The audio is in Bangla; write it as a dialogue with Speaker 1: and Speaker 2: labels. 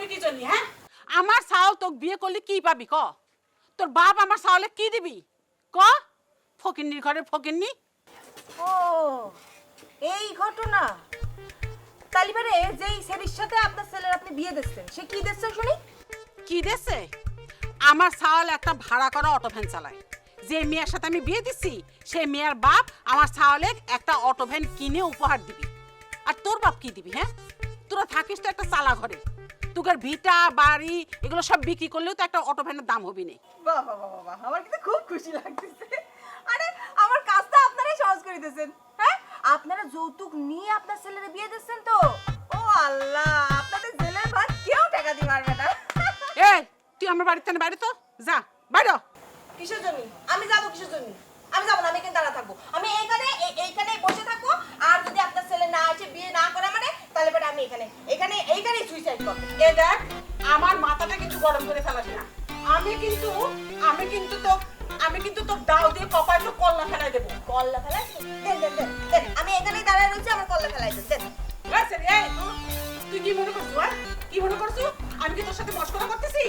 Speaker 1: করবি
Speaker 2: কি জন্য হ্যাঁ? আমার সাওল তোকে বিয়ে করলে কি পাবি ক? তোর বাপ আমার সাওলে কি দিবি? ক? ফকিন্নির ঘরে ফকিন্নি।
Speaker 1: ও এই ঘটনা। তালিবারে যেই ছেলের সাথে আপনার ছেলের আপনি বিয়ে দিচ্ছেন সে কি দিচ্ছেন শুনি?
Speaker 2: কি দেছে আমার সাওল একটা ভাড়া করা অটো ভ্যান চালায়। যে মেয়ের সাথে আমি বিয়ে দিচ্ছি সেই মেয়ের বাপ আমার সাওলে একটা অটো ভ্যান কিনে উপহার দিবি। আর তোর বাপ কি দিবি হ্যাঁ? তোরা থাকিস তো একটা চালা ঘরে তোদের ভিটা বাড়ি এগুলো সব বিক্রি করলেও তো একটা অটো ভ্যানের দাম হবি না।
Speaker 1: বাহ বাহ বাহ বাহ আমার কিন্তু খুব খুশি লাগতেছে। আরে আমার কাজটা আপনারাই সহজ করে দিয়েছেন। হ্যাঁ? আপনারা যৌতুক নিয়ে আপনার ছেলের বিয়ে দিচ্ছেন তো? ও আল্লাহ আপনাদের জেলের ভাত কেউ টাকা দিতে পারবে না।
Speaker 2: এ তুই আমার বাড়িতে না বাইরে তো? যা বাইরে।
Speaker 1: কিসের জন্য? আমি যাব কিসের জন্য? আমি যাব না আমি এখানে দাঁড়া থাকব। আমি এইখানে এইখানে বসে থাকব আর যদি আপনার ছেলে না আসে বিয়ে না করে মানে তাহলে পরে আমি এখানে এখানে সুইসাইড
Speaker 2: এ দেখ আমার মাথাটা কিন্তু গরম করে ফেলাস না। আমি কিন্তু আমি কিন্তু তো আমি কিন্তু তোর দাও দিয়ে কপায় তো কল্লা ফেলাই দেবো।
Speaker 1: কল্লা ফেলাই দেন দেন দেন দেন আমি এখানেই দাঁড়ায় রয়েছি আমার কল্লা ফেলাই দেন
Speaker 2: এই তুই কি মনে করছ হ্যাঁ কি মনে করছ আমি কি তোর সাথে মস্করা করতেছি?